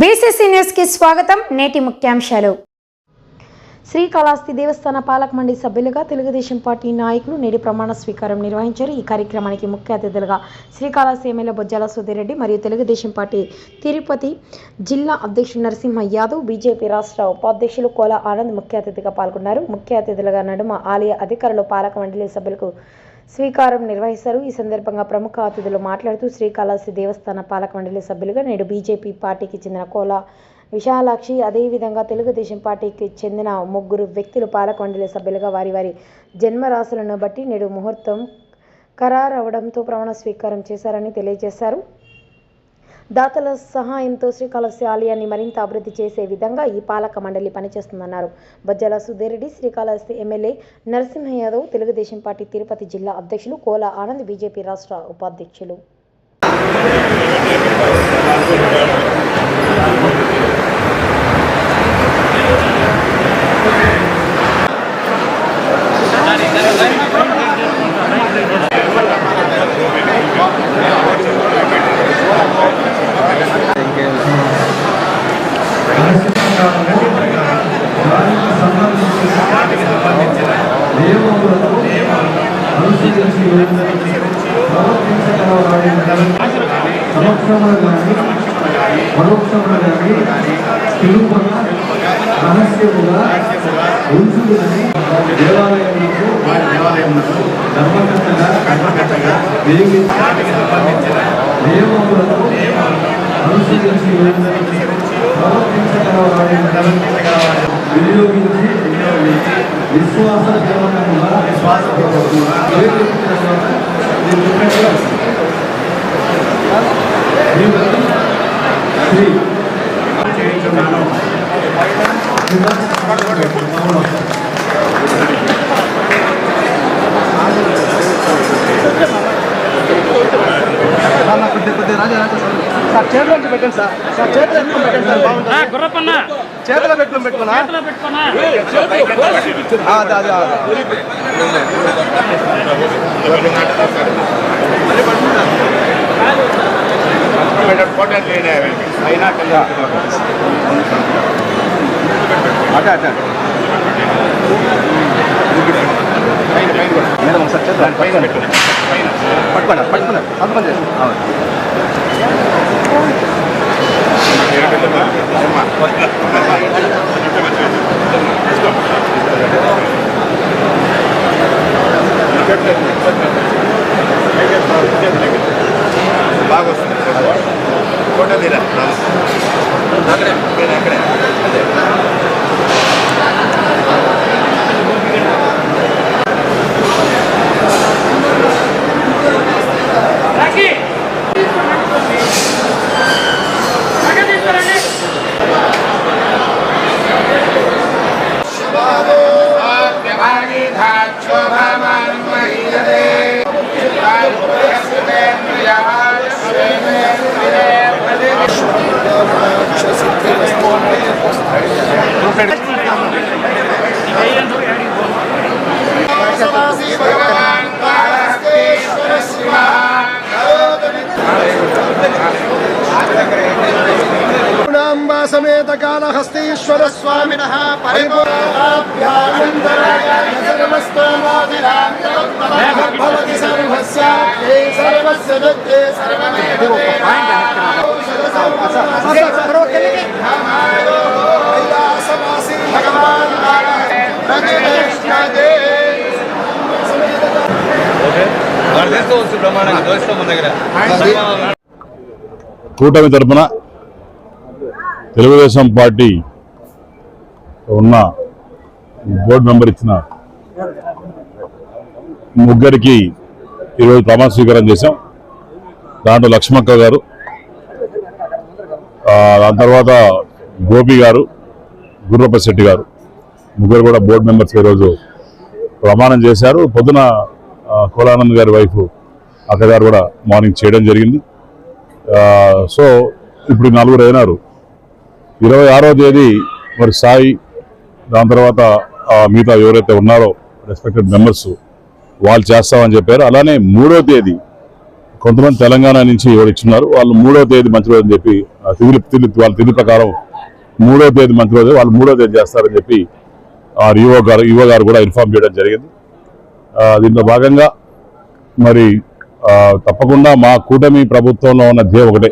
BCC న్యూస్కి స్వాగతం. నేటి ముఖ్యాంశాలు. శ్రీకాళహస్తి దేవస్థాన పాలక మండలి సభ్యులుగా తెలుగుదేశం పార్టీ నాయకులు నేటి ప్రమాణ స్వీకారం నిర్వహించారు. ఈ కార్యక్రమానికి ముఖ్య అతిథులుగా శ్రీకాళహస్తి ఎమ్మెల్యే బొజ్జాల సుధీరెడ్డి మరియు తెలుగుదేశం పార్టీ తిరుపతి జిల్లా అధ్యక్షుడు నరసింహ యాదవ్ బీజేపీ రాష్ట్ర ఉపాధ్యక్షులు కోల ఆనంద్ ముఖ్య అతిథిగా పాల్గొన్నారు. ముఖ్య అతిథులుగా నడుమ ఆలయ అధికారులు పాలక మండలి సభ్యులకు స్వీకారం నిర్వహిస్తారు. ఈ సందర్భంగా ప్రముఖ అతిథులు మాట్లాడుతూ శ్రీకాళహస్తి దేవస్థాన పాలక మండలి సభ్యులుగా నేడు బీజేపీ పార్టీకి చెందిన కోల విశాలాక్షి అదేవిధంగా తెలుగుదేశం పార్టీకి చెందిన ముగ్గురు వ్యక్తులు పాలక మండలి సభ్యులుగా వారి వారి జన్మరాశులను బట్టి నేడు ముహూర్తం ఖరారవడంతో ప్రమాణ స్వీకారం చేశారని తెలియజేశారు. దాతల సహాయంతో శ్రీకాళహస్తి ఆలయాన్ని మరింత అభివృద్ధి చేసే విధంగా ఈ పాలక మండలి పనిచేస్తుందన్నారు. బజ్జల సుధీరెడ్డి శ్రీకాళహస్తి ఎమ్మెల్యే నరసింహ యాదవ్ తెలుగుదేశం పార్టీ తిరుపతి జిల్లా అధ్యక్షులు కోల ఆనంద్ బీజేపీ రాష్ట్ర ఉపాధ్యక్షులు. పరోక్షములు కానీ పరోక్షములు కానీ తెలుపున రహస్యముగా ఉంచుకుని దేవాలయములకు దేవాలయములకు ధర్మకర్తగా కర్మకర్తగా నియమములను అనుసరించి ప్రవర్తించగలవాడిని వినియోగించి విశ్వాస పూర్వకంగా విశ్వాస పూర్వకంగా శ్రీ చేయించున్నాను. సార్. చేతిలో పెట్టండి సార్. సార్ చేతిలో పెట్టండి సార్. బాగుంటుంది గుర్రపన్న చేతిలో పెట్టుకుని పెట్టుకున్నా? అదే అదే అదే. అటే. మేడం ఒకసారి చేతిలో పట్టుకోండి. పట్టుకోండి సంతకం చేసి అక్కడే. అక్కడే. అదే. పూర్ణాంబా సమేత కాళహస్తీశ్వర స్వామిన కూటమి తరపున తెలుగుదేశం పార్టీ ఉన్న బోర్డు మెంబర్ ఇచ్చిన ముగ్గురికి ఈరోజు ప్రమాణ స్వీకారం చేశాం. దాంట్లో లక్ష్మక్క గారు దాని తర్వాత గోపి గారు గుర్రప్పశెట్టి గారు ముగ్గురు కూడా బోర్డు మెంబర్స్ ఈరోజు ప్రమాణం చేశారు. పొద్దున కోలానంద్ గారి వైఫ్ అక్కగారు కూడా మార్నింగ్ చేయడం జరిగింది. సో ఇప్పుడు నలుగురు అయినారు. ఇరవై ఆరో తేదీ మరి సాయి దాని తర్వాత మిగతా ఎవరైతే ఉన్నారో రెస్పెక్టెడ్ మెంబర్స్ వాళ్ళు చేస్తామని చెప్పారు. అలానే మూడో తేదీ కొంతమంది తెలంగాణ నుంచి ఎవరు ఇచ్చినారు వాళ్ళు మూడో తేదీ మంచి రోజు అని చెప్పి ఆ తిథి తిథి వాళ్ళ తిథి ప్రకారం మూడో తేదీ మంచి రోజు వాళ్ళు మూడో తేదీ చేస్తారని చెప్పి ఆ యువ గారు యువ గారు కూడా ఇన్ఫార్మ్ చేయడం జరిగింది. దీంట్లో భాగంగా మరి తప్పకుండా మా కూటమి ప్రభుత్వంలో ఉన్న ధ్యేయం ఒకటే.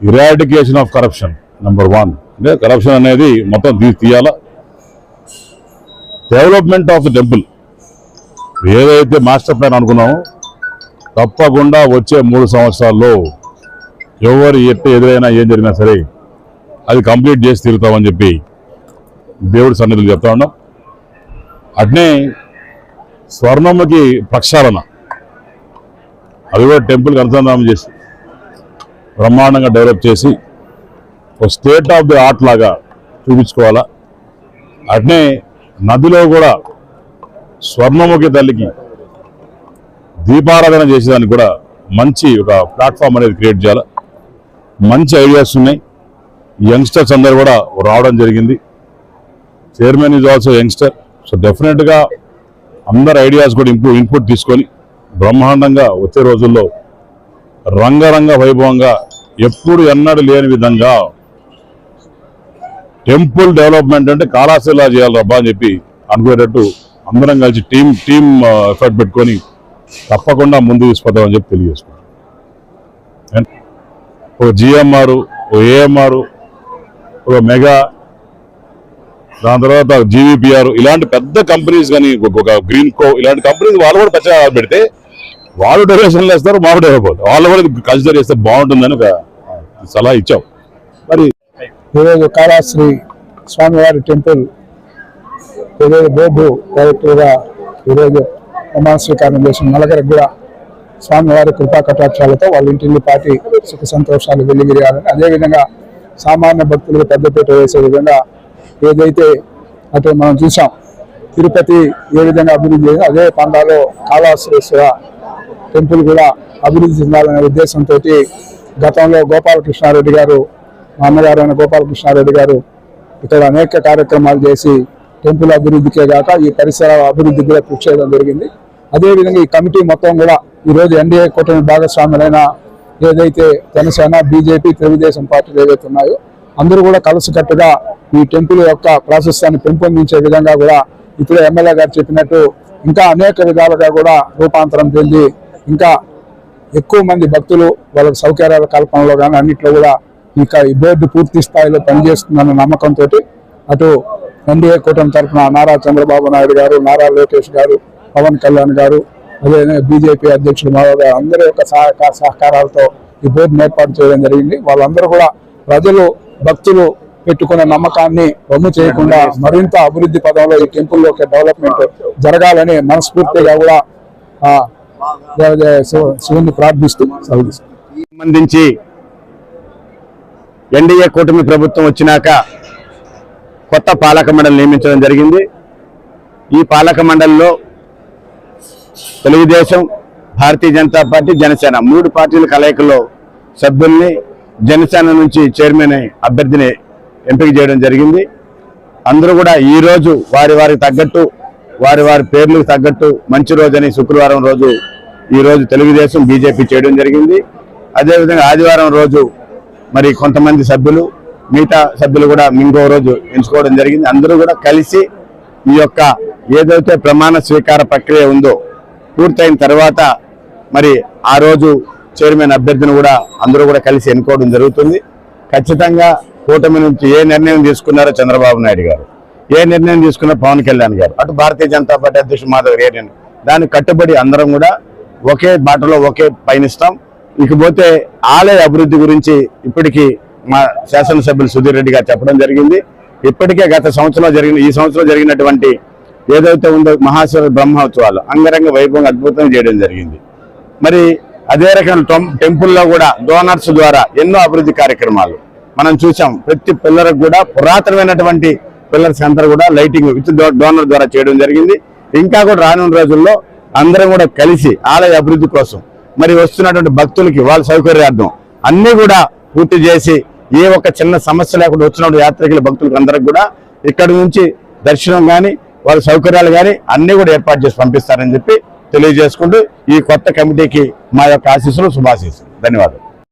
Eradication of corruption number one అంటే కరప్షన్ అనేది మొత్తం తీసి తీయాలా? డెవలప్మెంట్ ఆఫ్ ద టెంపుల్ ఏదైతే మాస్టర్ ప్లాన్ అనుకున్నామో తప్పకుండా వచ్చే మూడు సంవత్సరాల్లో ఎవరు ఎట్టు ఎదురైనా ఏం జరిగినా సరే అది కంప్లీట్ చేసి తిరుగుతామని చెప్పి దేవుడి సన్నిధులు చెప్తా ఉన్నాం. అట్నే స్వర్ణమ్మకి ప్రక్షాళన. అది కూడా టెంపుల్కి అనుసంధానం చేసి బ్రహ్మాండంగా డెవలప్ చేసి ఒక స్టేట్ ఆఫ్ ది ఆర్ట్ లాగా చూపించుకోవాలా? అట్నే నదిలో కూడా స్వర్ణముఖి తల్లికి దీపారాధన చేసేదానికి కూడా మంచి ఒక ప్లాట్ఫామ్ అనేది క్రియేట్ చేయాలి? మంచి ఐడియాస్ ఉన్నాయి. యంగ్స్టర్స్ అందరు కూడా రావడం జరిగింది. Chairman is also youngster. So డెఫినెట్గా అందరి ఐడియాస్ కూడా ఇంపు ఇన్పుట్ తీసుకొని బ్రహ్మాండంగా వచ్చే రోజుల్లో రంగరంగ వైభవంగా ఎప్పుడు ఎన్నడూ లేని విధంగా టెంపుల్ డెవలప్మెంట్ అంటే కాళాశిలా చేయాలి రబ్బా అని చెప్పి అనుకునేటట్టు అందరం కలిసి టీం టీం ఎఫర్ట్ పెట్టుకొని తప్పకుండా ముందు తీసుకుపోతామని చెప్పి తెలియజేసుకున్నాం ఒక జిఎంఆర్ ఒక ఏఎంఆర్ ఒక మెగా దాని తర్వాత జీవీపీఆర్ ఇలాంటి పెద్ద కంపెనీస్ కానీ ఒక గ్రీన్ కో ఇలాంటి కంపెనీస్ వాళ్ళు కూడా పెద్ద పెడితే వాళ్ళు డొనేషన్లు వేస్తారు మాకు డెవలప్ వాళ్ళు కూడా కన్సిడర్ చేస్తే బాగుంటుందని ఒక సలహా ఇచ్చాం. మరి ఈరోజు కాళాశ్రీ స్వామివారి టెంపుల్ ఈరోజు బోబు డైరెక్టర్గా ఈరోజు ప్రమాణ స్వీకారం చేసిన నలగరికి కూడా స్వామివారి కృపా కటాక్షాలతో వాళ్ళ ఇంటిని పాటి సుఖ సంతోషాలు వెల్లివిరియాలని అదేవిధంగా సామాన్య భక్తులకు పెద్దపీట వేసే విధంగా ఏదైతే అటు మనం చూసాం తిరుపతి ఏ విధంగా అభివృద్ధి చేసిందో అదే పండాలో కాళాశ్రీశ్వర టెంపుల్ కూడా అభివృద్ధి చెందాలనే ఉద్దేశంతో గతంలో గోపాలకృష్ణారెడ్డి గారు మా అన్నగారు అయిన గోపాలకృష్ణారెడ్డి గారు ఇక్కడ అనేక కార్యక్రమాలు చేసి టెంపుల్ అభివృద్ధికే కాక ఈ పరిసర అభివృద్ధికి కూడా కృషి చేయడం జరిగింది. అదేవిధంగా ఈ కమిటీ మొత్తం కూడా ఈరోజు ఎన్డీఏ కూటమి భాగస్వాములైన ఏదైతే జనసేన బీజేపీ తెలుగుదేశం పార్టీలు ఏవైతే ఉన్నాయో అందరూ కూడా కలిసికట్టుగా ఈ టెంపుల్ యొక్క ప్రాశస్యాన్ని పెంపొందించే విధంగా కూడా ఇప్పుడు ఎమ్మెల్యే గారు చెప్పినట్టు ఇంకా అనేక విధాలుగా కూడా రూపాంతరం చెంది ఇంకా ఎక్కువ మంది భక్తులు వాళ్ళ సౌకర్యాల కల్పనలో కానీ అన్నింటిలో కూడా ఇంకా ఈ బోర్డు పూర్తి స్థాయిలో పనిచేస్తుందన్న నమ్మకంతో అటు ఎన్డీఏ కూటమి తరఫున నారా చంద్రబాబు నాయుడు గారు నారా లోకేష్ గారు పవన్ కళ్యాణ్ గారు అదే బీజేపీ అధ్యక్షుడు మాధవ్ గారు అందరి యొక్క సహకార సహకారాలతో ఈ బోర్డును ఏర్పాటు చేయడం జరిగింది. వాళ్ళందరూ కూడా ప్రజలు భక్తులు పెట్టుకున్న నమ్మకాన్ని వమ్ము చేయకుండా మరింత అభివృద్ధి పదంలో ఈ టెంపుల్ యొక్క డెవలప్మెంట్ జరగాలని మనస్ఫూర్తిగా కూడా శివుని ప్రార్థిస్తూ సంబంధించి ఎన్డీఏ కూటమి ప్రభుత్వం వచ్చినాక కొత్త పాలక మండలి నియమించడం జరిగింది. ఈ పాలక మండలిలో తెలుగుదేశం భారతీయ జనతా పార్టీ జనసేన మూడు పార్టీల కలయికలో సభ్యుల్ని జనసేన నుంచి చైర్మన్ అభ్యర్థిని ఎంపిక చేయడం జరిగింది. అందరూ కూడా ఈ రోజు వారి వారికి తగ్గట్టు వారి వారి పేర్లకు తగ్గట్టు మంచి రోజని శుక్రవారం రోజు ఈరోజు తెలుగుదేశం బీజేపీ చేయడం జరిగింది. అదేవిధంగా ఆదివారం రోజు మరి కొంతమంది సభ్యులు మిగతా సభ్యులు కూడా ఇంకో రోజు ఎంచుకోవడం జరిగింది. అందరూ కూడా కలిసి ఈ యొక్క ఏదైతే ప్రమాణ స్వీకార ప్రక్రియ ఉందో పూర్తయిన తర్వాత మరి ఆ రోజు చైర్మన్ అభ్యర్థిని కూడా అందరూ కూడా కలిసి ఎన్నుకోవడం జరుగుతుంది. ఖచ్చితంగా కూటమి నుంచి ఏ నిర్ణయం తీసుకున్నారో చంద్రబాబు నాయుడు గారు ఏ నిర్ణయం తీసుకున్న పవన్ కళ్యాణ్ గారు అటు భారతీయ జనతా పార్టీ అధ్యక్షుడు మాధవ్ గారు ఏ నిర్ణయం దానికి కట్టుబడి అందరం కూడా ఒకే బాటలో ఒకే పయనిస్తాం. ఇకపోతే ఆలయ అభివృద్ధి గురించి ఇప్పటికీ మా శాసనసభ్యులు సుధీర్ రెడ్డి గారు చెప్పడం జరిగింది. ఇప్పటికే గత సంవత్సరంలో జరిగిన ఈ సంవత్సరం జరిగినటువంటి ఏదైతే ఉందో మహాశివ బ్రహ్మోత్సవాలు అంగరంగ వైభవంగా అద్భుతం చేయడం జరిగింది. మరి అదే రకమైన టెం- టెంపుల్లో కూడా డోనర్స్ ద్వారా ఎన్నో అభివృద్ధి కార్యక్రమాలు. మనం చూసాం ప్రతి పిల్లలకు కూడా పురాతనమైనటువంటి పిల్లర్స్ అంతా కూడా లైటింగ్ విత్ డోనర్ ద్వారా చేయడం జరిగింది. ఇంకా కూడా రానున్న రోజుల్లో అందరం కూడా కలిసి ఆలయ అభివృద్ధి కోసం మరి వస్తున్నటువంటి భక్తులకి వాళ్ళ సౌకర్యార్థం అన్ని కూడా పూర్తి చేసి ఏ ఒక్క చిన్న సమస్య లేకుండా వచ్చినప్పుడు యాత్రికుల భక్తులకు అందరికి కూడా ఇక్కడి నుంచి దర్శనం కానీ వాళ్ళ సౌకర్యాలు కానీ అన్నీ కూడా ఏర్పాటు చేసి పంపిస్తారని చెప్పి తెలియజేసుకుంటూ ఈ కొత్త కమిటీకి మా యొక్క ఆశీస్సులు శుభాశీస్సులు. ధన్యవాదాలు.